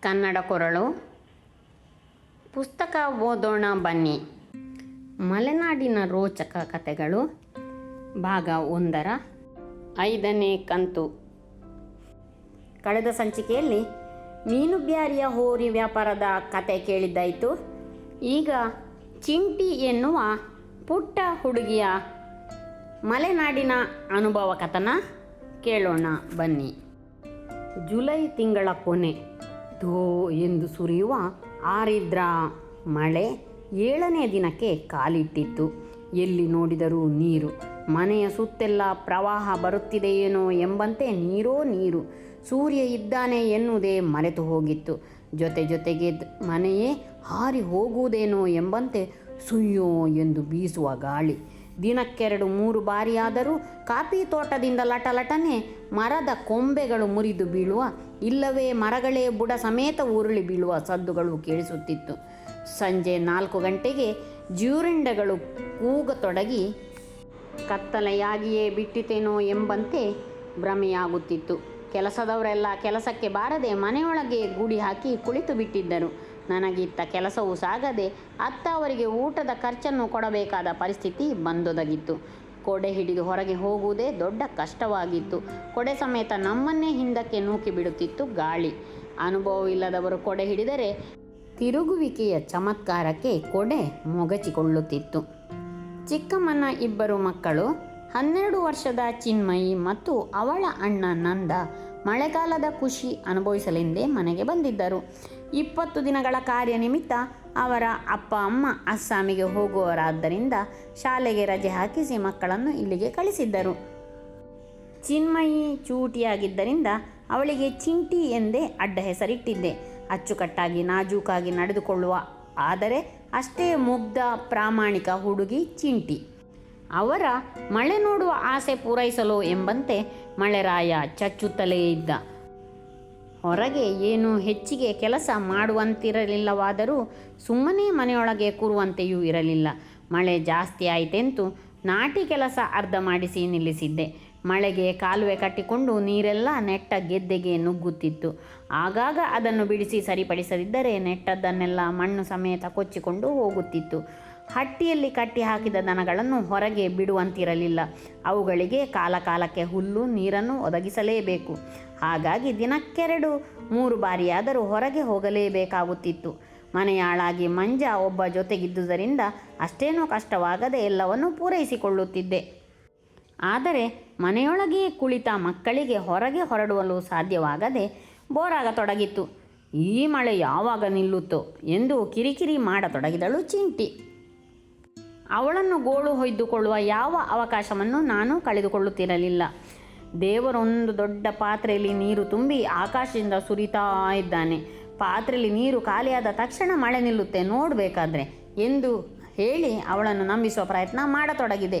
ಕನ್ನಡ ಕೊರಳು. ಪುಸ್ತಕ ಓದೋಣ ಬನ್ನಿ. ಮಲೆನಾಡಿನ ರೋಚಕ ಕಥೆಗಳು ಭಾಗ ಒಂದರ ಐದನೇ ಕಂತು. ಕಳೆದ ಸಂಚಿಕೆಯಲ್ಲಿ ಮೀನುಬ್ಯಾರಿಯ ಹೋರಿ ವ್ಯಾಪಾರದ ಕತೆ ಕೇಳಿದ್ದಾಯಿತು. ಈಗ ಚಿಂಟಿ ಎನ್ನುವ ಪುಟ್ಟ ಹುಡುಗಿಯ ಮಲೆನಾಡಿನ ಅನುಭವ ಕಥನ ಕೇಳೋಣ ಬನ್ನಿ. ಜುಲೈ ತಿಂಗಳ ಕೊನೆ. ಧೋ ಎಂದು ಸುರಿಯುವ ಆರಿದ್ರ ಮಳೆ ಏಳನೇ ದಿನಕ್ಕೆ ಕಾಲಿಟ್ಟಿತ್ತು. ಎಲ್ಲಿ ನೋಡಿದರೂ ನೀರು. ಮನೆಯ ಸುತ್ತೆಲ್ಲ ಪ್ರವಾಹ ಬರುತ್ತಿದೆಯೇನೋ ಎಂಬಂತೆ ನೀರೋ ನೀರು. ಸೂರ್ಯ ಇದ್ದಾನೆ ಎನ್ನುವುದೇ ಮರೆತು ಹೋಗಿತ್ತು. ಜೊತೆ ಜೊತೆಗೆ ಮನೆಯೇ ಹಾರಿ ಹೋಗುವುದೇನೋ ಎಂಬಂತೆ ಸುಯ್ಯೋ ಎಂದು ಬೀಸುವ ಗಾಳಿ. ದಿನಕ್ಕೆರಡು ಮೂರು ಬಾರಿಯಾದರೂ ಕಾಫಿ ತೋಟದಿಂದ ಲಟಲಟನೆ ಮರದ ಕೊಂಬೆಗಳು ಮುರಿದು ಬೀಳುವ, ಇಲ್ಲವೇ ಮರಗಳೇ ಬುಡ ಸಮೇತ ಉರುಳಿ ಬೀಳುವ ಸದ್ದುಗಳು ಕೇಳಿಸುತ್ತಿತ್ತು. ಸಂಜೆ ನಾಲ್ಕು ಗಂಟೆಗೆ ಜ್ಯೂರಿಂಡಗಳು ಕೂಗತೊಡಗಿ, ಕತ್ತಲೆಯಾಗಿಯೇ ಬಿಟ್ಟಿತೇನೋ ಎಂಬಂತೆ ಭ್ರಮೆಯಾಗುತ್ತಿತ್ತು. ಕೆಲಸದವರೆಲ್ಲ ಕೆಲಸಕ್ಕೆ ಬಾರದೆ ಮನೆಯೊಳಗೆ ಗುಡಿ ಹಾಕಿ ಕುಳಿತು ಬಿಟ್ಟಿದ್ದರು ನನಗಿತ್ತ ಕೆಲಸವೂ ಸಾಗದೆ ಅತ್ತ ಅವರಿಗೆ ಊಟದ ಖರ್ಚನ್ನು ಕೊಡಬೇಕಾದ ಪರಿಸ್ಥಿತಿ ಬಂದೊದಗಿತ್ತು. ಕೊಡೆ ಹಿಡಿದು ಹೊರಗೆ ಹೋಗುವುದೇ ದೊಡ್ಡ ಕಷ್ಟವಾಗಿತ್ತು. ಕೊಡೆ ಸಮೇತ ನಮ್ಮನ್ನೇ ಹಿಂದಕ್ಕೆ ನೂಕಿ ಬಿಡುತ್ತಿತ್ತು ಗಾಳಿ. ಅನುಭವವಿಲ್ಲದವರು ಕೊಡೆ ಹಿಡಿದರೆ ತಿರುಗುವಿಕೆಯ ಚಮತ್ಕಾರಕ್ಕೆ ಕೊಡೆ ಮೊಗಚಿಕೊಳ್ಳುತ್ತಿತ್ತು. ಚಿಕ್ಕಮ್ಮನ ಇಬ್ಬರು ಮಕ್ಕಳು, ಹನ್ನೆರಡು ವರ್ಷದ ಚಿನ್ಮಯಿ ಮತ್ತು ಅವಳ ಅಣ್ಣ ನಂದ ಮಳೆಗಾಲದ ಖುಷಿ ಅನುಭವಿಸಲೆಂದೇ ಮನೆಗೆ ಬಂದಿದ್ದರು. ಇಪ್ಪತ್ತು ದಿನಗಳ ಕಾರ್ಯ ನಿಮಿತ್ತ ಅವರ ಅಪ್ಪ ಅಮ್ಮ ಅಸ್ಸಾಮಿಗೆ ಹೋಗುವವರಾದ್ದರಿಂದ ಶಾಲೆಗೆ ರಜೆ ಹಾಕಿಸಿ ಮಕ್ಕಳನ್ನು ಇಲ್ಲಿಗೆ ಕಳಿಸಿದ್ದರು. ಚಿನ್ಮಯಿ ಚೂಟಿಯಾಗಿದ್ದರಿಂದ ಅವಳಿಗೆ ಚಿಂಟಿ ಎಂದೇ ಅಡ್ಡ ಹೆಸರಿಟ್ಟಿದ್ದೆ. ಅಚ್ಚುಕಟ್ಟಾಗಿ ನಾಜೂಕಾಗಿ ನಡೆದುಕೊಳ್ಳುವ, ಆದರೆ ಅಷ್ಟೇ ಮುಗ್ಧ ಪ್ರಾಮಾಣಿಕ ಹುಡುಗಿ ಚಿಂಟಿ. ಅವರ ಮಳೆ ನೋಡುವ ಆಸೆ ಪೂರೈಸಲು ಎಂಬಂತೆ ಮಳೆರಾಯ ಚಚ್ಚುತ್ತಲೇ ಇದ್ದ. ಹೊರಗೆ ಏನು ಹೆಚ್ಚಿಗೆ ಕೆಲಸ ಮಾಡುವಂತಿರಲಿಲ್ಲವಾದರೂ ಸುಮ್ಮನೆ ಮನೆಯೊಳಗೆ ಕೂರುವಂತೆಯೂ ಇರಲಿಲ್ಲ. ಮಳೆ ಜಾಸ್ತಿ ಆಯಿತೆಂತು ನಾಟಿ ಕೆಲಸ ಅರ್ಧ ಮಾಡಿಸಿ ನಿಲ್ಲಿಸಿದ್ದೆ. ಮಳೆಗೆ ಕಾಲುವೆ ಕಟ್ಟಿಕೊಂಡು ನೀರೆಲ್ಲ ನೆಟ್ಟ ಗೆದ್ದೆಗೆ ನುಗ್ಗುತ್ತಿತ್ತು. ಆಗಾಗ ಅದನ್ನು ಬಿಡಿಸಿ ಸರಿಪಡಿಸದಿದ್ದರೆ ನೆಟ್ಟದ್ದನ್ನೆಲ್ಲ ಮಣ್ಣು ಸಮೇತ ಕೊಚ್ಚಿಕೊಂಡು ಹೋಗುತ್ತಿತ್ತು. ಹಟ್ಟಿಯಲ್ಲಿ ಕಟ್ಟಿ ಹಾಕಿದ ದನಗಳನ್ನು ಹೊರಗೆ ಬಿಡುವಂತಿರಲಿಲ್ಲ. ಅವುಗಳಿಗೆ ಕಾಲಕಾಲಕ್ಕೆ ಹುಲ್ಲು, ನೀರನ್ನು ಒದಗಿಸಲೇಬೇಕು. ಹಾಗಾಗಿ ದಿನಕ್ಕೆರಡು, ಮೂರು ಬಾರಿಯಾದರೂ ಹೊರಗೆ ಹೋಗಲೇಬೇಕಾಗುತ್ತಿತ್ತು. ಮನೆಯಾಳಾಗಿ ಮಂಜ ಒಬ್ಬ ಜೊತೆಗಿದ್ದುದರಿಂದ ಅಷ್ಟೇನೂ ಕಷ್ಟವಾಗದೆ ಎಲ್ಲವನ್ನೂ ಪೂರೈಸಿಕೊಳ್ಳುತ್ತಿದ್ದೆ. ಆದರೆ ಮನೆಯೊಳಗೆ ಕುಳಿತ ಮಕ್ಕಳಿಗೆ ಹೊರಗೆ ಹೊರಡುವಲು ಸಾಧ್ಯವಾಗದೆ ಬೋರಾಗತೊಡಗಿತ್ತು ಈ ಮಳೆ ಯಾವಾಗ ನಿಲ್ಲುತ್ತೋ ಎಂದು ಕಿರಿಕಿರಿ ಮಾಡತೊಡಗಿದಳು ಚಿಂಟಿ. ಅವಳನ್ನು ಗೋಳು ಹೊಯ್ದುಕೊಳ್ಳುವ ಯಾವ ಅವಕಾಶವನ್ನು ನಾನು ಕಳೆದುಕೊಳ್ಳುತ್ತಿರಲಿಲ್ಲ. ದೇವರೊಂದು ದೊಡ್ಡ ಪಾತ್ರೆಯಲ್ಲಿ ನೀರು ತುಂಬಿ ಆಕಾಶದಿಂದ ಸುರಿತಾ ಇದ್ದಾನೆ. ಪಾತ್ರೆಯಲ್ಲಿ ನೀರು ಖಾಲಿಯಾದ ತಕ್ಷಣ ಮಳೆ ನಿಲ್ಲುತ್ತೆ ನೋಡಬೇಕಾದ್ರೆ ಎಂದು ಹೇಳಿ ಅವಳನ್ನು ನಂಬಿಸುವ ಪ್ರಯತ್ನ ಮಾಡತೊಡಗಿದೆ.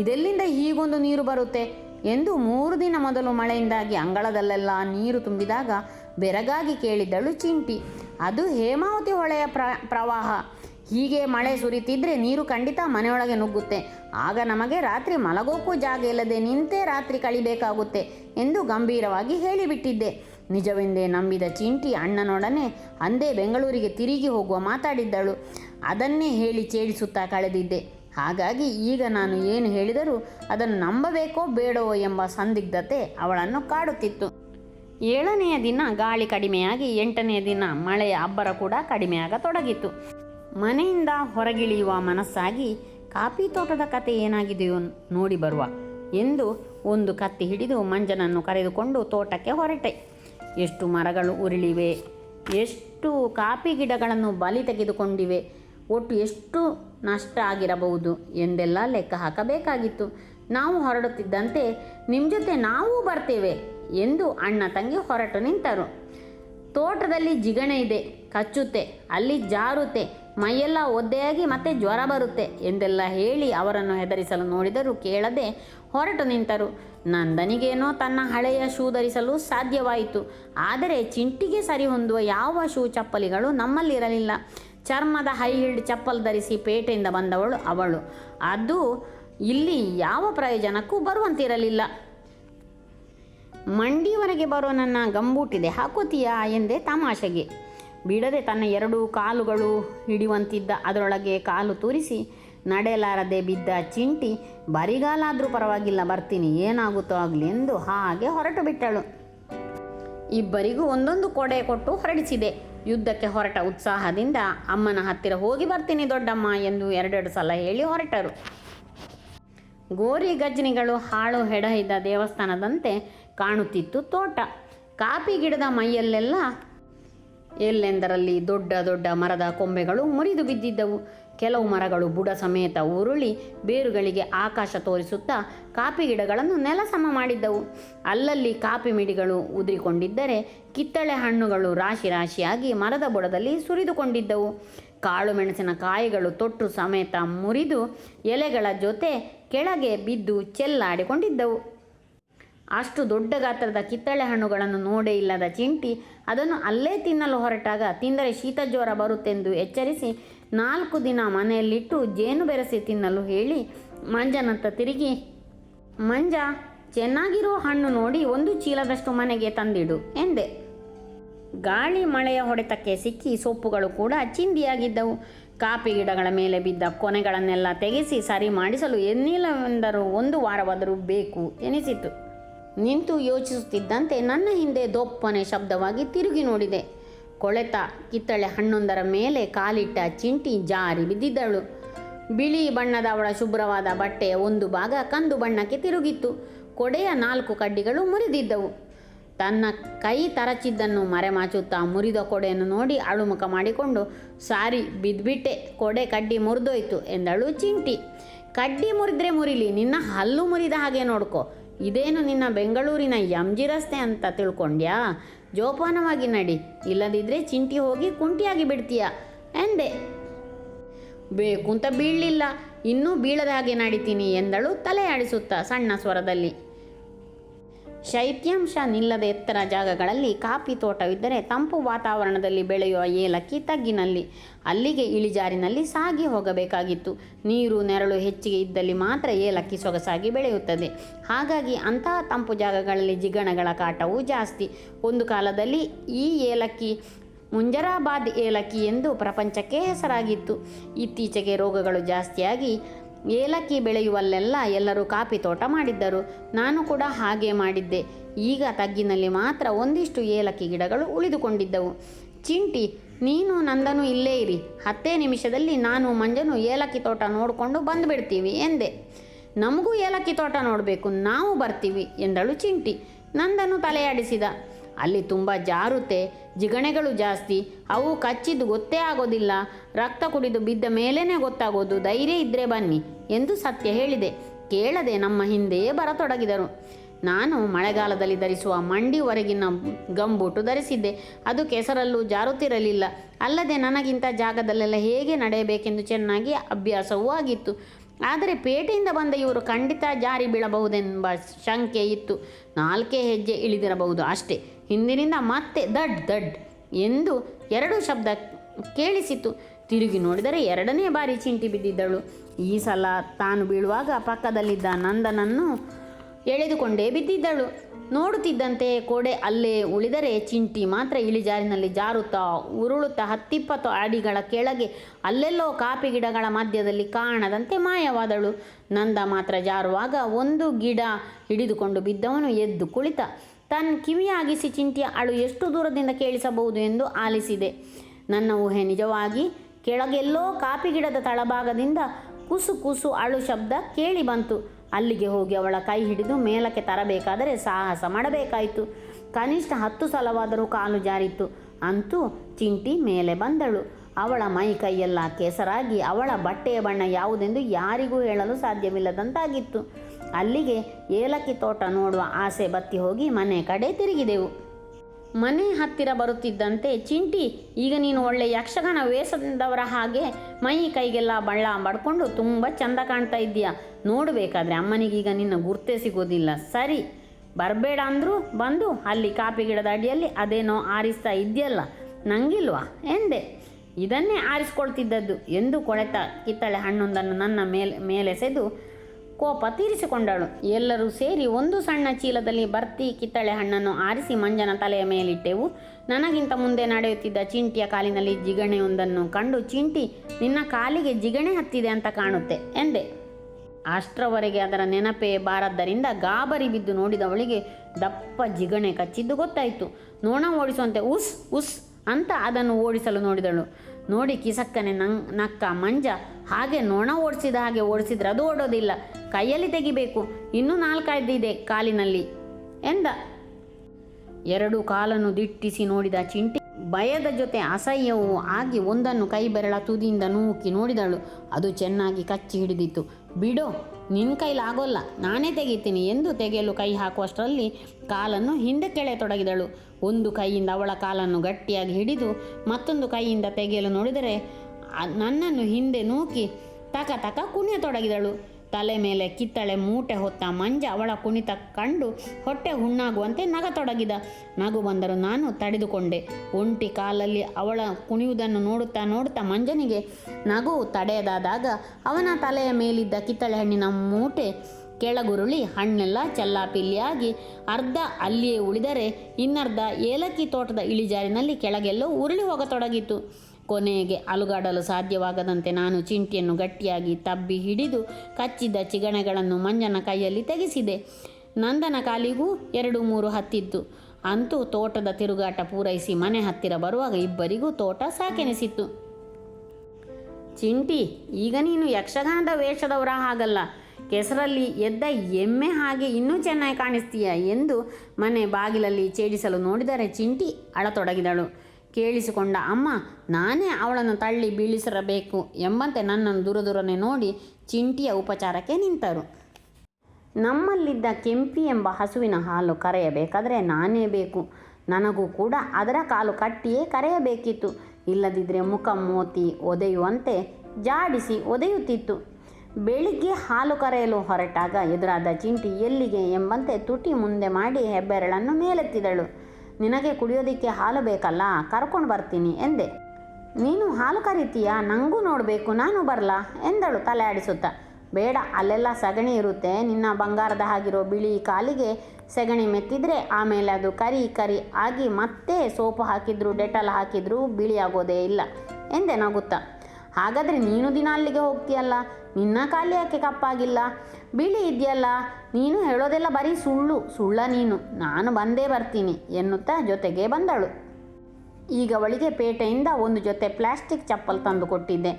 ಇದೆಲ್ಲಿಂದ ಹೀಗೊಂದು ನೀರು ಬರುತ್ತೆ ಎಂದು ಮೂರು ದಿನ ಮೊದಲು ಮಳೆಯಿಂದಾಗಿ ಅಂಗಳದಲ್ಲೆಲ್ಲ ನೀರು ತುಂಬಿದಾಗ ಬೆರಗಾಗಿ ಕೇಳಿದ್ದಳು ಚಿಂಟಿ. ಅದು ಹೇಮಾವತಿ ಹೊಳೆಯ ಪ್ರ, ಪ್ರವಾಹ. ಹೀಗೆ ಮಳೆ ಸುರಿತಿದ್ರೆ ನೀರು ಖಂಡಿತ ಮನೆಯೊಳಗೆ ನುಗ್ಗುತ್ತೆ. ಆಗ ನಮಗೆ ರಾತ್ರಿ ಮಲಗೋಕ್ಕೂ ಜಾಗ ಇಲ್ಲದೆ ನಿಂತೇ ರಾತ್ರಿ ಕಳಿಬೇಕಾಗುತ್ತೆ ಎಂದು ಗಂಭೀರವಾಗಿ ಹೇಳಿಬಿಟ್ಟಿದ್ದೆ. ನಿಜವೆಂದೇ ನಂಬಿದ ಚಿಂಟಿ ಅಣ್ಣನೊಡನೆ ಅಂದೇ ಬೆಂಗಳೂರಿಗೆ ತಿರುಗಿ ಹೋಗುವ ಮಾತಾಡಿದ್ದಳು. ಅದನ್ನೇ ಹೇಳಿ ಚೇಡಿಸುತ್ತಾ ಕಳೆದಿದ್ದೆ. ಹಾಗಾಗಿ ಈಗ ನಾನು ಏನು ಹೇಳಿದರೂ ಅದನ್ನು ನಂಬಬೇಕೋ ಬೇಡವೋ ಎಂಬ ಸಂದಿಗ್ಧತೆ ಅವಳನ್ನು ಕಾಡುತ್ತಿತ್ತು. ಏಳನೆಯ ದಿನ ಗಾಳಿ ಕಡಿಮೆಯಾಗಿ, ಎಂಟನೆಯ ದಿನ ಮಳೆಯ ಅಬ್ಬರ ಕೂಡ ಕಡಿಮೆಯಾಗತೊಡಗಿತ್ತು ಮನೆಯಿಂದ ಹೊರಗಿಳಿಯುವ ಮನಸ್ಸಾಗಿ ಕಾಫಿ ತೋಟದ ಕತೆ ಏನಾಗಿದೆಯೋ ನೋಡಿ ಬರುವ ಎಂದು ಒಂದು ಕತ್ತಿ ಹಿಡಿದು ಮಂಜನನ್ನು ಕರೆದುಕೊಂಡು ತೋಟಕ್ಕೆ ಹೊರಟೆ. ಎಷ್ಟು ಮರಗಳು ಉರುಳಿವೆ, ಎಷ್ಟು ಕಾಫಿ ಗಿಡಗಳನ್ನು ಬಲಿ ತೆಗೆದುಕೊಂಡಿವೆ, ಒಟ್ಟು ಎಷ್ಟು ನಷ್ಟ ಆಗಿರಬಹುದು ಎಂದೆಲ್ಲ ಲೆಕ್ಕ ಹಾಕಬೇಕಾಗಿತ್ತು. ನಾವು ಹೊರಡುತ್ತಿದ್ದಂತೆ ನಿಮ್ಮ ಜೊತೆ ನಾವೂ ಬರ್ತೇವೆ ಎಂದು ಅಣ್ಣ ತಂಗಿ ಹೊರಟು ನಿಂತರು. ತೋಟದಲ್ಲಿ ಜಿಗಣೆ ಇದೆ, ಕಚ್ಚುತ್ತೆ, ಅಲ್ಲಿ ಜಾರುತ್ತೆ ಮೈಯೆಲ್ಲ ಒದ್ದೆಯಾಗಿ ಮತ್ತೆ ಜ್ವರ ಬರುತ್ತೆ ಎಂದೆಲ್ಲ ಹೇಳಿ ಅವರನ್ನು ಹೆದರಿಸಲು ನೋಡಿದರೂ ಕೇಳದೆ ಹೊರಟು ನಿಂತರು. ನಂದನಿಗೇನೋ ತನ್ನ ಹಳೆಯ ಶೂ ಧರಿಸಲು ಸಾಧ್ಯವಾಯಿತು. ಆದರೆ ಚಿಂಟಿಗೆ ಸರಿ ಹೊಂದುವ ಯಾವ ಶೂ ಚಪ್ಪಲಿಗಳು ನಮ್ಮಲ್ಲಿರಲಿಲ್ಲ. ಚರ್ಮದ ಹೈ ಹಿಲ್ಡ್ ಚಪ್ಪಲ್ ಧರಿಸಿ ಪೇಟೆಯಿಂದ ಬಂದವಳು ಅವಳು. ಅದು ಇಲ್ಲಿ ಯಾವ ಪ್ರಯೋಜನಕ್ಕೂ ಬರುವಂತಿರಲಿಲ್ಲ. ಮಂಡಿವರೆಗೆ ಬರೋ ನನ್ನ ಗಂಬೂಟಿದೆ, ಹಾಕೋತೀಯಾ ಎಂದೇ ತಮಾಷೆಗೆ. ಬಿಡದೆ ತನ್ನ ಎರಡು ಕಾಲುಗಳು ಹಿಡಿಯುವಂತಿದ್ದ ಅದರೊಳಗೆ ಕಾಲು ತೂರಿಸಿ, ನಡೆಯಲಾರದೆ ಬಿದ್ದ ಚಿಂಟಿ, ಬರಿಗಾಲಾದರೂ ಪರವಾಗಿಲ್ಲ, ಬರ್ತೀನಿ, ಏನಾಗುತ್ತೋ ಆಗಲಿ ಎಂದು ಹಾಗೆ ಹೊರಟು ಬಿಟ್ಟಳು. ಇಬ್ಬರಿಗೂ ಒಂದೊಂದು ಕೊಡೆ ಕೊಟ್ಟು ಹೊರಡಿಸಿದೆ. ಯುದ್ಧಕ್ಕೆ ಹೊರಟ ಉತ್ಸಾಹದಿಂದ, ಅಮ್ಮನ ಹತ್ತಿರ ಹೋಗಿ ಬರ್ತೀನಿ ದೊಡ್ಡಮ್ಮ ಎಂದು ಎರಡೆರಡು ಸಲ ಹೇಳಿ ಹೊರಟರು. ಗೋರಿ ಗಜ್ನಿಗಳು ಹಾಳು ಹೆಡಹಿದ ದೇವಸ್ಥಾನದಂತೆ ಕಾಣುತ್ತಿತ್ತು ತೋಟ. ಕಾಪಿ ಗಿಡದ ಮೈಯಲ್ಲೆಲ್ಲ ಎಲ್ಲೆಂದರಲ್ಲಿ ದೊಡ್ಡ ದೊಡ್ಡ ಮರದ ಕೊಂಬೆಗಳು ಮುರಿದು ಬಿದ್ದಿದ್ದವು. ಕೆಲವು ಮರಗಳು ಬುಡ ಸಮೇತ ಉರುಳಿ ಬೇರುಗಳಿಗೆ ಆಕಾಶ ತೋರಿಸುತ್ತಾ ಕಾಪಿ ಗಿಡಗಳನ್ನು ನೆಲ ಸಮ ಮಾಡಿದ್ದವು. ಅಲ್ಲಲ್ಲಿ ಕಾಪಿ ಮಿಡಿಗಳು ಉದುರಿಕೊಂಡಿದ್ದರೆ ಕಿತ್ತಳೆ ಹಣ್ಣುಗಳು ರಾಶಿ ರಾಶಿಯಾಗಿ ಮರದ ಬುಡದಲ್ಲಿ ಸುರಿದುಕೊಂಡಿದ್ದವು. ಕಾಳು ಮೆಣಸಿನ ಕಾಯಿಗಳು ತೊಟ್ಟು ಸಮೇತ ಮುರಿದು ಎಲೆಗಳ ಜೊತೆ ಕೆಳಗೆ ಬಿದ್ದು ಚೆಲ್ಲಾಡಿಕೊಂಡಿದ್ದವು. ಅಷ್ಟು ದೊಡ್ಡ ಗಾತ್ರದ ಕಿತ್ತಳೆ ಹಣ್ಣುಗಳನ್ನು ನೋಡೇ ಇಲ್ಲದ ಚಿಂಟಿ ಅದನ್ನು ಅಲ್ಲೇ ತಿನ್ನಲು ಹೊರಟಾಗ ತಿಂದರೆ ಶೀತ ಜ್ವರ ಬರುತ್ತೆಂದು ಎಚ್ಚರಿಸಿ ನಾಲ್ಕು ದಿನ ಮನೆಯಲ್ಲಿಟ್ಟು ಜೇನು ಬೆರೆಸಿ ತಿನ್ನಲು ಹೇಳಿ ಮಂಜನತ್ತ ತಿರುಗಿ, ಮಂಜ, ಚೆನ್ನಾಗಿರೋ ಹಣ್ಣು ನೋಡಿ ಒಂದು ಚೀಲದಷ್ಟು ಮನೆಗೆ ತಂದಿಡು ಎಂದೆ. ಗಾಳಿ ಮಳೆಯ ಹೊಡೆತಕ್ಕೆ ಸಿಕ್ಕಿ ಸೊಪ್ಪುಗಳು ಕೂಡ ಚಿಂದಿಯಾಗಿದ್ದವು. ಕಾಪಿ ಗಿಡಗಳ ಮೇಲೆ ಬಿದ್ದ ಕೊನೆಗಳನ್ನೆಲ್ಲ ತೆಗೆಸಿ ಸರಿ ಮಾಡಿಸಲು ಎನ್ನಿಲ್ಲವೆಂದರೂ ಒಂದು ವಾರವಾದರೂ ಬೇಕು ಎನಿಸಿತು. ನಿಂತು ಯೋಚಿಸುತ್ತಿದ್ದಂತೆ ನನ್ನ ಹಿಂದೆ ದೊಪ್ಪನೆ ಶಬ್ದವಾಗಿ ತಿರುಗಿ ನೋಡಿದೆ. ಕೊಳೆತ, ಕಿತ್ತಳೆ ಹಣ್ಣೊಂದರ ಮೇಲೆ ಕಾಲಿಟ್ಟ ಚಿಂಟಿ ಜಾರಿ ಬಿದ್ದಿದ್ದಳು. ಬಿಳಿ ಬಣ್ಣದ ಅವಳ ಶುಭ್ರವಾದ ಬಟ್ಟೆಯ ಒಂದು ಭಾಗ ಕಂದು ಬಣ್ಣಕ್ಕೆ ತಿರುಗಿತ್ತು. ಕೊಡೆಯ ನಾಲ್ಕು ಕಡ್ಡಿಗಳು ಮುರಿದಿದ್ದವು. ತನ್ನ ಕೈ ತರಚಿದ್ದನ್ನು ಮರೆಮಾಚುತ್ತಾ ಮುರಿದ ಕೊಡೆಯನ್ನು ನೋಡಿ ಅಳುಮುಖ ಮಾಡಿಕೊಂಡು, ಸಾರಿ, ಬಿದ್ಬಿಟ್ಟೆ. ಕೊಡೆ ಕಡ್ಡಿ ಮುರಿದೋಯ್ತು ಎಂದಳು ಚಿಂಟಿ. ಕಡ್ಡಿ ಮುರಿದ್ರೆ ಮುರಿಲಿ, ನಿನ್ನ ಹಲ್ಲು ಮುರಿದ ಹಾಗೆ ನೋಡ್ಕೊ. ಇದೇನು ನಿನ್ನ ಬೆಂಗಳೂರಿನ ಎಂ ಜಿ ರಸ್ತೆ ಅಂತ ತಿಳ್ಕೊಂಡ್ಯಾ? ಜೋಪಾನವಾಗಿ ನಡಿ. ಇಲ್ಲದಿದ್ದರೆ ಚಿಂಟಿ ಹೋಗಿ ಕುಂಟಿಯಾಗಿ ಬಿಡ್ತೀಯ? ಎಂದೆ. ಬೇಕು ಅಂತ ಬೀಳಲಿಲ್ಲ. ಇನ್ನೂ ಬೀಳದ ಹಾಗೆ ನಡಿತೀನಿ ಎಂದಳು ತಲೆ ಆಡಿಸುತ್ತಾ ಸಣ್ಣ ಸ್ವರದಲ್ಲಿ. ಶೈತ್ಯಾಂಶ ನಿಲ್ಲದ ಎತ್ತರ ಜಾಗಗಳಲ್ಲಿ ಕಾಫಿ ತೋಟವಿದ್ದರೆ ತಂಪು ವಾತಾವರಣದಲ್ಲಿ ಬೆಳೆಯುವ ಏಲಕ್ಕಿ ತಗ್ಗಿನಲ್ಲಿ, ಅಲ್ಲಿಗೆ ಇಳಿಜಾರಿನಲ್ಲಿ ಸಾಗಿ ಹೋಗಬೇಕಾಗಿತ್ತು. ನೀರು ನೆರಳು ಹೆಚ್ಚಿಗೆ ಇದ್ದಲ್ಲಿ ಮಾತ್ರ ಏಲಕ್ಕಿ ಸೊಗಸಾಗಿ ಬೆಳೆಯುತ್ತದೆ. ಹಾಗಾಗಿ ಅಂತಹ ತಂಪು ಜಾಗಗಳಲ್ಲಿ ಜಿಗಣಗಳ ಕಾಟವು ಜಾಸ್ತಿ. ಒಂದು ಕಾಲದಲ್ಲಿ ಈ ಏಲಕ್ಕಿ ಮುಂಜರಾಬಾದ್ ಏಲಕ್ಕಿ ಎಂದು ಪ್ರಪಂಚಕ್ಕೆ ಹೆಸರಾಗಿತ್ತು. ಇತ್ತೀಚೆಗೆ ರೋಗಗಳು ಜಾಸ್ತಿಯಾಗಿ ಏಲಕ್ಕಿ ಬೆಳೆಯುವಲ್ಲೆಲ್ಲ ಎಲ್ಲರೂ ಕಾಫಿ ತೋಟ ಮಾಡಿದ್ದರು. ನಾನು ಕೂಡ ಹಾಗೆ ಮಾಡಿದ್ದೆ. ಈಗ ತಗ್ಗಿನಲ್ಲಿ ಮಾತ್ರ ಒಂದಿಷ್ಟು ಏಲಕ್ಕಿ ಗಿಡಗಳು ಉಳಿದುಕೊಂಡಿದ್ದವು. ಚಿಂಟಿ, ನೀನು ನಂದನು ಇಲ್ಲೇ ಇರಿ. ಹತ್ತೇ ನಿಮಿಷದಲ್ಲಿ ನಾನು ಮಂಜನು ಏಲಕ್ಕಿ ತೋಟ ನೋಡಿಕೊಂಡು ಬಂದುಬಿಡ್ತೀವಿ ಎಂದೆ. ನಮಗೂ ಏಲಕ್ಕಿ ತೋಟ ನೋಡಬೇಕು, ನಾವು ಬರ್ತೀವಿ ಎಂದಳು ಚಿಂಟಿ. ನಂದನು ತಲೆಯಾಡಿಸಿದ. ಅಲ್ಲಿ ತುಂಬ ಜಾರುತ್ತೆ. ಜಿಗಣೆಗಳು ಜಾಸ್ತಿ, ಅವು ಕಚ್ಚಿದ್ದು ಗೊತ್ತೇ ಆಗೋದಿಲ್ಲ. ರಕ್ತ ಕುಡಿದು ಬಿದ್ದ ಮೇಲೇನೆ ಗೊತ್ತಾಗೋದು, ಧೈರ್ಯ ಇದ್ದರೆ ಬನ್ನಿ ಎಂದು ಸತ್ಯ ಹೇಳಿದೆ. ಕೇಳದೆ ನಮ್ಮ ಹಿಂದೆಯೇ ಬರತೊಡಗಿದರು. ನಾನು ಮಳೆಗಾಲದಲ್ಲಿ ಧರಿಸುವ ಮಂಡಿವರೆಗಿನ ಗಂಬೂಟು ಧರಿಸಿದ್ದೆ. ಅದು ಕೆಸರಲ್ಲೂ ಜಾರುತ್ತಿರಲಿಲ್ಲ. ಅಲ್ಲದೆ ನನಗಿಂತ ಜಾಗದಲ್ಲೆಲ್ಲ ಹೇಗೆ ನಡೆಯಬೇಕೆಂದು ಚೆನ್ನಾಗಿ ಅಭ್ಯಾಸವೂ ಆಗಿತ್ತು. ಆದರೆ ಪೇಟೆಯಿಂದ ಬಂದ ಇವರು ಖಂಡಿತ ಜಾರಿ ಬೀಳಬಹುದೆಂಬ ಶಂಕೆ ಇತ್ತು. ನಾಲ್ಕೇ ಹೆಜ್ಜೆ ಇಳಿದಿರಬಹುದು ಅಷ್ಟೇ. ಹಿಂದಿನಿಂದ ಮತ್ತೆ ದಡ್ ದಡ್ ಎಂದು ಎರಡು ಶಬ್ದ ಕೇಳಿಸಿತು. ತಿರುಗಿ ನೋಡಿದರೆ ಎರಡನೇ ಬಾರಿ ಚಿಂಟಿ ಬಿದ್ದಿದ್ದಳು. ಈ ಸಲ ತಾನು ಬೀಳುವಾಗ ಪಕ್ಕದಲ್ಲಿದ್ದ ನಂದನನ್ನು ಎಳೆದುಕೊಂಡೇ ಬಿದ್ದಿದ್ದಳು. ನೋಡುತ್ತಿದ್ದಂತೆ ಕೋಡೆ ಅಲ್ಲೇ ಉಳಿದರೆ ಚಿಂಟಿ ಮಾತ್ರ ಇಳಿಜಾರಿನಲ್ಲಿ ಜಾರುತ್ತಾ ಉರುಳುತ್ತಾ ಹತ್ತಿಪ್ಪತ್ತು ಅಡಿಗಳ ಕೆಳಗೆ ಅಲ್ಲೆಲ್ಲೋ ಕಾಪಿ ಗಿಡಗಳ ಮಧ್ಯದಲ್ಲಿ ಕಾಣದಂತೆ ಮಾಯವಾದಳು. ನಂದ ಮಾತ್ರ ಜಾರುವಾಗ ಒಂದು ಗಿಡ ಹಿಡಿದುಕೊಂಡು ಬಿದ್ದವನು ಎದ್ದು ಕುಳಿತ. ತನ್ನ ಕಿವಿಯಾಗಿಸಿ ಚಿಂಟಿಯ ಅಳು ಎಷ್ಟು ದೂರದಿಂದ ಕೇಳಿಸಬಹುದು ಎಂದು ಆಲಿಸಿದೆ. ನನ್ನ ಊಹೆ ನಿಜವಾಗಿ ಕೆಳಗೆಲ್ಲೋ ಕಾಪಿ ಗಿಡದ ತಳಭಾಗದಿಂದ ಕುಸು ಕುಸು ಅಳು ಶಬ್ದ ಕೇಳಿ ಬಂತು. ಅಲ್ಲಿಗೆ ಹೋಗಿ ಅವಳ ಕೈ ಹಿಡಿದು ಮೇಲಕ್ಕೆ ತರಬೇಕಾದರೆ ಸಾಹಸ ಮಾಡಬೇಕಾಯಿತು. ಕನಿಷ್ಠ ಹತ್ತು ಸಲವಾದರೂ ಕಾಲು ಜಾರಿತ್ತು. ಅಂತೂ ಚಿಂಟಿ ಮೇಲೆ ಬಂದಳು. ಅವಳ ಮೈ ಕೈಯೆಲ್ಲ ಕೆಸರಾಗಿ ಅವಳ ಬಟ್ಟೆಯ ಬಣ್ಣ ಯಾವುದೆಂದು ಯಾರಿಗೂ ಹೇಳಲು ಸಾಧ್ಯವಿಲ್ಲದಂತಾಗಿತ್ತು. ಅಲ್ಲಿಗೆ ಏಲಕ್ಕಿ ತೋಟ ನೋಡುವ ಆಸೆ ಬತ್ತಿ ಹೋಗಿ ಮನೆ ಕಡೆ ತಿರುಗಿದೆವು. ಮನೆ ಹತ್ತಿರ ಬರುತ್ತಿದ್ದಂತೆ, ಚಿಂಟಿ, ಈಗ ನೀನು ಒಳ್ಳೆ ಯಕ್ಷಗಾನ ವೇಷದವರ ಹಾಗೆ ಮೈ ಕೈಗೆಲ್ಲ ಬಳ್ಳ ಬಡ್ಕೊಂಡು ತುಂಬ ಚಂದ ಕಾಣ್ತಾ ಇದ್ದೀಯ? ನೋಡಬೇಕಾದ್ರೆ ಅಮ್ಮನಿಗೀಗ ನಿನ್ನ ಗುರ್ತೇ ಸಿಗೋದಿಲ್ಲ. ಸರಿ, ಬರಬೇಡ ಅಂದರೂ ಬಂದು ಅಲ್ಲಿ ಕಾಪಿ ಗಿಡದ ಅಡಿಯಲ್ಲಿ ಅದೇನೋ ಆರಿಸ್ತಾ ಇದೆಯಲ್ಲ ನಂಗಿಲ್ವಾ? ಎಂದೆ. ಇದನ್ನೇ ಆರಿಸ್ಕೊಳ್ತಿದ್ದದ್ದು. ಎಂದು ಕೊಳೆತ ಕಿತ್ತಳೆ ಹಣ್ಣೊಂದನ್ನು ನನ್ನ ಮೇಲೆ ಮೇಲೆಸೆದು ಕೋಪ ತೀರಿಸಿಕೊಂಡಳು. ಎಲ್ಲರೂ ಸೇರಿ ಒಂದು ಸಣ್ಣ ಚೀಲದಲ್ಲಿ ಬರ್ತಿ ಕಿತ್ತಳೆ ಹಣ್ಣನ್ನು ಆರಿಸಿ ಮಂಜನ ತಲೆಯ ಮೇಲಿಟ್ಟೆವು. ನನಗಿಂತ ಮುಂದೆ ನಡೆಯುತ್ತಿದ್ದ ಚಿಂಟಿಯ ಕಾಲಿನಲ್ಲಿ ಜಿಗಣೆಯೊಂದನ್ನು ಕಂಡು, ಚಿಂಟಿ, ನಿನ್ನ ಕಾಲಿಗೆ ಜಿಗಣೆ ಹತ್ತಿದೆ ಅಂತ ಕಾಣುತ್ತೆ ಎಂದೆ. ಅಷ್ಟರವರೆಗೆ ಅದರ ನೆನಪೇ ಬಾರದ್ದರಿಂದ ಗಾಬರಿ ಬಿದ್ದು ನೋಡಿದವಳಿಗೆ ದಪ್ಪ ಜಿಗಣೆ ಕಚ್ಚಿದ್ದು ಗೊತ್ತಾಯಿತು. ನೋಣ ಓಡಿಸುವಂತೆ ಉಸ್ ಉಸ್ ಅಂತ ಅದನ್ನು ಓಡಿಸಲು ನೋಡಿದಳು. ನೋಡಿ ಕಿಸಕ್ಕನೆ ನಂಗ್ ನಕ್ಕ, ಮಂಜ ಹಾಗೆ ನೊಣ ಓಡಿಸಿದ ಹಾಗೆ ಓಡಿಸಿದ್ರೆ ಅದು ಓಡೋದಿಲ್ಲ. ಕೈಯಲ್ಲಿ ತೆಗಿಬೇಕು. ಇನ್ನೂ ನಾಲ್ಕೈದು ಇದೆ ಕಾಲಿನಲ್ಲಿ ಎಂದ. ಎರಡು ಕಾಲನ್ನು ದಿಟ್ಟಿಸಿ ನೋಡಿದ ಚಿಂಟಿ ಭಯದ ಜೊತೆ ಅಸಹ್ಯವು ಆಗಿ ಒಂದನ್ನು ಕೈ ಬೆರಳ ತುದಿಯಿಂದ ನೂಕಿ ನೋಡಿದಳು. ಅದು ಚೆನ್ನಾಗಿ ಕಚ್ಚಿ ಹಿಡಿದಿತ್ತು. ಬಿಡೋ ನಿನ್ನ ಕೈಲಾಗೋಲ್ಲ ನಾನೇ ತೆಗಿತೀನಿ ಎಂದು ತೆಗೆಯಲು ಕೈ ಹಾಕುವಷ್ಟರಲ್ಲಿ ಕಾಲನ್ನು ಹಿಂದೆ ಕೆಳೆತೊಡಗಿದಳು ಒಂದು ಕೈಯಿಂದ ಅವಳ ಕಾಲನ್ನು ಗಟ್ಟಿಯಾಗಿ ಹಿಡಿದು ಮತ್ತೊಂದು ಕೈಯಿಂದ ತೆಗೆಯಲು ನೋಡಿದರೆ ನನ್ನನ್ನು ಹಿಂದೆ ನೂಕಿ ತಕ ತಕ ಕುಣಿಯತೊಡಗಿದಳು. ತಲೆ ಮೇಲೆ ಕಿತ್ತಳೆ ಮೂಟೆ ಹೊತ್ತ ಮಂಜ ಅವಳ ಕುಣಿತ ಕಂಡು ಹೊಟ್ಟೆ ಹುಣ್ಣಾಗುವಂತೆ ನಗತೊಡಗಿದ. ನಗು ಬಂದರೂ ನಾನು ತಡೆದುಕೊಂಡೆ. ಒಂಟಿ ಕಾಲಲ್ಲಿ ಅವಳ ಕುಣಿಯುವುದನ್ನು ನೋಡುತ್ತಾ ನೋಡುತ್ತಾ ಮಂಜನಿಗೆ ನಗು ತಡೆಯದಾದಾಗ ಅವನ ತಲೆಯ ಮೇಲಿದ್ದ ಕಿತ್ತಳೆ ಹಣ್ಣಿನ ಮೂಟೆ ಕೆಳಗುರುಳಿ ಹಣ್ಣೆಲ್ಲ ಚಲ್ಲಾಪಿಲ್ಲಿಯಾಗಿ ಅರ್ಧ ಅಲ್ಲಿಯೇ ಉಳಿದರೆ ಇನ್ನರ್ಧ ಏಲಕ್ಕಿ ತೋಟದ ಇಳಿಜಾರಿನಲ್ಲಿ ಕೆಳಗೆಲ್ಲೋ ಉರುಳಿ ಹೋಗತೊಡಗಿತು. ಕೊನೆಗೆ ಅಲುಗಾಡಲು ಸಾಧ್ಯವಾಗದಂತೆ ನಾನು ಚಿಂಟಿಯನ್ನು ಗಟ್ಟಿಯಾಗಿ ತಬ್ಬಿ ಹಿಡಿದು ಕಚ್ಚಿದ ಚಿಗಣೆಗಳನ್ನು ಮಂಜನ ಕೈಯಲ್ಲಿ ತೆಗೆಸಿದೆ. ನಂದನ ಕಾಲಿಗೂ ಎರಡು ಮೂರು ಹತ್ತಿತ್ತು. ಅಂತೂ ತೋಟದ ತಿರುಗಾಟ ಪೂರೈಸಿ ಮನೆ ಹತ್ತಿರ ಬರುವಾಗ ಇಬ್ಬರಿಗೂ ತೋಟ ಸಾಕೆನಿಸಿತ್ತು. ಚಿಂಟಿ, ಈಗ ನೀನು ಯಕ್ಷಗಾನದ ವೇಷದವರ ಹಾಗಲ್ಲ. ಕೆಸರಲ್ಲಿ ಎದ್ದ ಎಮ್ಮೆ ಹಾಗೆ ಇನ್ನೂ ಚೆನ್ನಾಗಿ ಕಾಣಿಸ್ತೀಯ ಎಂದು ಮನೆ ಬಾಗಿಲಲ್ಲಿ ಛೇಡಿಸಲು ನೋಡಿದರೆ ಚಿಂಟಿ ಅಳತೊಡಗಿದಳು. ಕೇಳಿಸಿಕೊಂಡ ಅಮ್ಮ, ನಾನೇ ಅವಳನ್ನು ತಳ್ಳಿ ಬೀಳಿಸಿರಬೇಕು ಎಂಬಂತೆ ನನ್ನನ್ನು ದೂರ ದೂರನೇ ನೋಡಿ ಚಿಂಟಿಯ ಉಪಚಾರಕ್ಕೆ ನಿಂತರು. ನಮ್ಮಲ್ಲಿದ್ದ ಕೆಂಪಿ ಎಂಬ ಹಸುವಿನ ಹಾಲು ಕರೆಯಬೇಕಾದರೆ ನಾನೇ ಬೇಕು. ನನಗೂ ಕೂಡ ಅದರ ಕಾಲು ಕಟ್ಟಿಯೇ ಕರೆಯಬೇಕಿತ್ತು. ಇಲ್ಲದಿದ್ದರೆ ಮುಖ ಮೋತಿ ಒದೆಯುವಂತೆ ಜಾಡಿಸಿ ಒದೆಯುತ್ತಿತ್ತು. ಬೆಳಿಗ್ಗೆ ಹಾಲು ಕರೆಯಲು ಹೊರಟಾಗ ಎದುರಾದ ಚಿಂಟಿ ಎಲ್ಲಿಗೆ ಎಂಬಂತೆ ತುಟಿ ಮುಂದೆ ಮಾಡಿ ಹೆಬ್ಬೆರಳನ್ನು ಮೇಲೆತ್ತಿದಳು. ನಿನಗೆ ಕುಡಿಯೋದಿಕ್ಕೆ ಹಾಲು ಬೇಕಲ್ಲ, ಕರ್ಕೊಂಡು ಬರ್ತೀನಿ ಎಂದೆ. ನೀನು ಹಾಲು ಕರಿತೀಯಾ? ನನಗೂ ನೋಡಬೇಕು, ನಾನು ಬರಲಾ ಎಂದಳು ತಲೆ ಆಡಿಸುತ್ತಾ ಬೇಡ, ಅಲ್ಲೆಲ್ಲ ಸಗಣಿ ಇರುತ್ತೆ. ನಿನ್ನ ಬಂಗಾರದ ಹಾಗಿರೋ ಬಿಳಿ ಕಾಲಿಗೆ ಸಗಣಿ ಮೆತ್ತಿದ್ರೆ ಆಮೇಲೆ ಅದು ಕರಿ ಕರಿ ಆಗಿ ಮತ್ತೆ ಸೋಪು ಹಾಕಿದ್ರು, ಡೆಟಲ್ ಹಾಕಿದ್ರು ಬಿಳಿ ಆಗೋದೇ ಇಲ್ಲ ಎಂದೆ ನಗುತ್ತಾ. ಹಾಗಾದರೆ ನೀನು ದಿನ ಅಲ್ಲಿಗೆ ಹೋಗ್ತೀಯಲ್ಲ? ನಿನ್ನ ಕಾಲು ಯಾಕೆ ಕಪ್ಪಾಗಿಲ್ಲ? ಬಿಳಿ ಇದೆಯಲ್ಲ? ನೀನು ಹೇಳೋದೆಲ್ಲ ಬರೀ ಸುಳ್ಳು. ಸುಳ್ಳ ನೀನು. ನಾನು ಬಂದೇ ಬರ್ತೀನಿ ಎನ್ನುತ್ತಾ ಜೊತೆಗೆ ಬಂದಳು. ಈಗ ಅವಳಿಗೆ ಪೇಟೆಯಿಂದ ಒಂದು ಜೊತೆ ಪ್ಲಾಸ್ಟಿಕ್ ಚಪ್ಪಲ್ ತಂದು ಕೊಟ್ಟಿದ್ದೆ.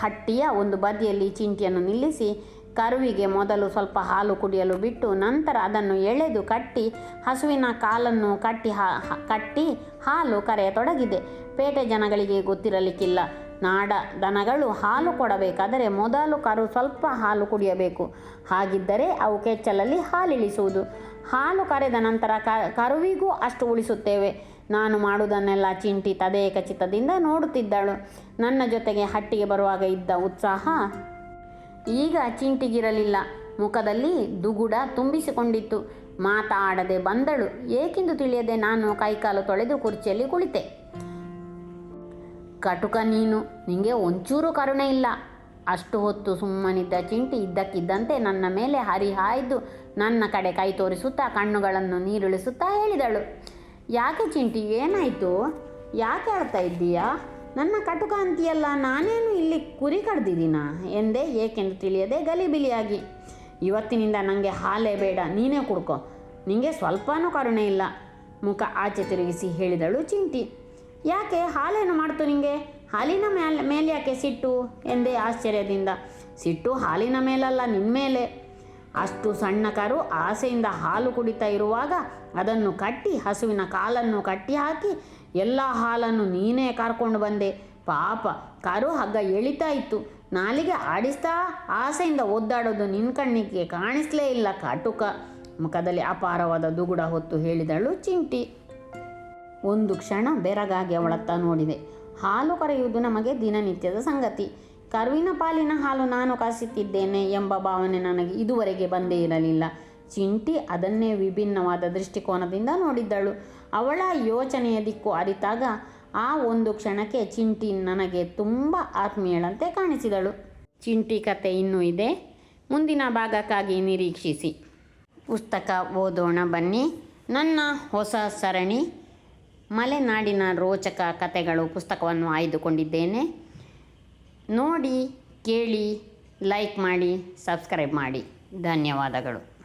ಹಟ್ಟಿಯ ಒಂದು ಬದಿಯಲ್ಲಿ ಚಿಂಟಿಯನ್ನು ನಿಲ್ಲಿಸಿ ಕರುವಿಗೆ ಮೊದಲು ಸ್ವಲ್ಪ ಹಾಲು ಕುಡಿಯಲು ಬಿಟ್ಟು ನಂತರ ಅದನ್ನು ಎಳೆದು ಕಟ್ಟಿ ಹಸುವಿನ ಕಾಲನ್ನು ಕಟ್ಟಿ ಹಾ ಕಟ್ಟಿ ಹಾಲು ಕರೆಯತೊಡಗಿದೆ. ಪೇಟೆ ಜನಗಳಿಗೆ ಗೊತ್ತಿರಲಿಕ್ಕಿಲ್ಲ. ನಾಡ ದನಗಳು ಹಾಲು ಕೊಡಬೇಕಾದರೆ ಮೊದಲು ಕರು ಸ್ವಲ್ಪ ಹಾಲು ಕುಡಿಯಬೇಕು. ಹಾಗಿದ್ದರೆ ಅವು ಕೆಚ್ಚಲಲ್ಲಿ ಹಾಲಿಳಿಸುವುದು. ಹಾಲು ಕರೆದ ನಂತರ ಕರುವಿಗೂ ಅಷ್ಟು ಉಳಿಸುತ್ತೇವೆ. ನಾನು ಮಾಡುವುದನ್ನೆಲ್ಲ ಚಿಂಟಿ ತದೇಕ ಚಿತ್ತದಿಂದ ನೋಡುತ್ತಿದ್ದಳು. ನನ್ನ ಜೊತೆಗೆ ಹಟ್ಟಿಗೆ ಬರುವಾಗ ಇದ್ದ ಉತ್ಸಾಹ ಈಗ ಚಿಂಟಿಗಿರಲಿಲ್ಲ. ಮುಖದಲ್ಲಿ ದುಗುಡ ತುಂಬಿಸಿಕೊಂಡಿತ್ತು. ಮಾತಾಡದೆ ಬಂದಳು. ಏಕೆಂದು ತಿಳಿಯದೆ ನಾನು ಕೈಕಾಲು ತೊಳೆದು ಕುರ್ಚಿಯಲ್ಲಿ ಕುಳಿತೆ. ಕಟುಕ ನೀನು. ನಿಂಗೆ ಒಂಚೂರು ಕರುಣೆ ಇಲ್ಲ. ಅಷ್ಟು ಹೊತ್ತು ಸುಮ್ಮನಿದ್ದ ಚಿಂಟಿ ಇದ್ದಕ್ಕಿದ್ದಂತೆ ನನ್ನ ಮೇಲೆ ಹರಿಹಾಯ್ದು ನನ್ನ ಕಡೆ ಕೈ ತೋರಿಸುತ್ತಾ ಕಣ್ಣುಗಳನ್ನು ನೀರುಳಿಸುತ್ತಾ ಹೇಳಿದಳು. ಯಾಕೆ ಚಿಂಟಿ, ಏನಾಯಿತು? ಯಾಕೆ ಆಡ್ತಾ ಇದ್ದೀಯಾ? ನನ್ನ ಕಟುಕ ಅಂತೀಯಲ್ಲ, ನಾನೇನು ಇಲ್ಲಿ ಕುರಿ ಕಡ್ದಿದ್ದೀನಾ? ಎಂದೇ ಏಕೆಂದು ತಿಳಿಯದೆ ಗಲಿಬಿಲಿಯಾಗಿ. ಇವತ್ತಿನಿಂದ ನನಗೆ ಹಾಲೇ ಬೇಡ, ನೀನೇ ಕುಡ್ಕೋ. ನಿಂಗೆ ಸ್ವಲ್ಪನೂ ಕರುಣೆ ಇಲ್ಲ. ಮುಖ ಆಚೆ ತಿರುಗಿಸಿ ಹೇಳಿದಳು ಚಿಂಟಿ. ಯಾಕೆ ಹಾಲೇನು ಮಾಡ್ತು ನಿಂಗೆ? ಹಾಲಿನ ಮೇಲೆ ಮೇಲೆ ಯಾಕೆ ಸಿಟ್ಟು? ಎಂದೇ ಆಶ್ಚರ್ಯದಿಂದ. ಸಿಟ್ಟು ಹಾಲಿನ ಮೇಲಲ್ಲ ನಿನ್ನ ಮೇಲೆ. ಅಷ್ಟು ಸಣ್ಣ ಕರು ಆಸೆಯಿಂದ ಹಾಲು ಕುಡಿತಾ ಇರುವಾಗ ಅದನ್ನು ಕಟ್ಟಿ, ಹಸುವಿನ ಕಾಲನ್ನು ಕಟ್ಟಿ ಹಾಕಿ, ಎಲ್ಲ ಹಾಲನ್ನು ನೀನೇ ಕರ್ಕೊಂಡು ಬಂದೆ. ಪಾಪ, ಕರು ಹಗ್ಗ ಎಳಿತಾ ಇತ್ತು. ನಾಲಿಗೆ ಆಡಿಸ್ತಾ ಆಸೆಯಿಂದ ಒದ್ದಾಡೋದು ನಿನ್ನ ಕಣ್ಣಿಗೆ ಕಾಣಿಸ್ಲೇ ಇಲ್ಲ, ಕಟುಕ. ಮುಖದಲ್ಲಿ ಅಪಾರವಾದ ದುಗುಡ ಹೊತ್ತು ಹೇಳಿದಳು ಚಿಂಟಿ. ಒಂದು ಕ್ಷಣ ಬೆರಗಾಗಿ ಅವಳತ್ತ ನೋಡಿದೆ. ಹಾಲು ಕರೆಯುವುದು ನಮಗೆ ದಿನನಿತ್ಯದ ಸಂಗತಿ. ಕರುವಿನ ಪಾಲಿನ ಹಾಲು ನಾನು ಕಾಸುತ್ತಿದ್ದೇನೆ ಎಂಬ ಭಾವನೆ ನನಗೆ ಇದುವರೆಗೆ ಬಂದೇ ಇರಲಿಲ್ಲ. ಚಿಂಟಿ ಅದನ್ನೇ ವಿಭಿನ್ನವಾದ ದೃಷ್ಟಿಕೋನದಿಂದ ನೋಡಿದ್ದಳು. ಅವಳ ಯೋಚನೆಯ ದಿಕ್ಕು ಅರಿತಾಗ ಆ ಒಂದು ಕ್ಷಣಕ್ಕೆ ಚಿಂಟಿ ನನಗೆ ತುಂಬ ಆತ್ಮೀಯಳಂತೆ ಕಾಣಿಸಿದಳು. ಚಿಂಟಿ ಕತೆ ಇನ್ನೂ ಇದೆ. ಮುಂದಿನ ಭಾಗಕ್ಕಾಗಿ ನಿರೀಕ್ಷಿಸಿ. ಪುಸ್ತಕ ಓದೋಣ ಬನ್ನಿ. ನನ್ನ ಹೊಸ ಸರಣಿ ಮಲೆನಾಡಿನ ರೋಚಕ ಕಥೆಗಳು ಪುಸ್ತಕವನ್ನು ಆಯ್ದುಕೊಂಡಿದ್ದೇನೆ. ನೋಡಿ ಕೇಳಿ ಲೈಕ್ ಮಾಡಿ ಸಬ್ಸ್ಕ್ರೈಬ್ ಮಾಡಿ. ಧನ್ಯವಾದಗಳು.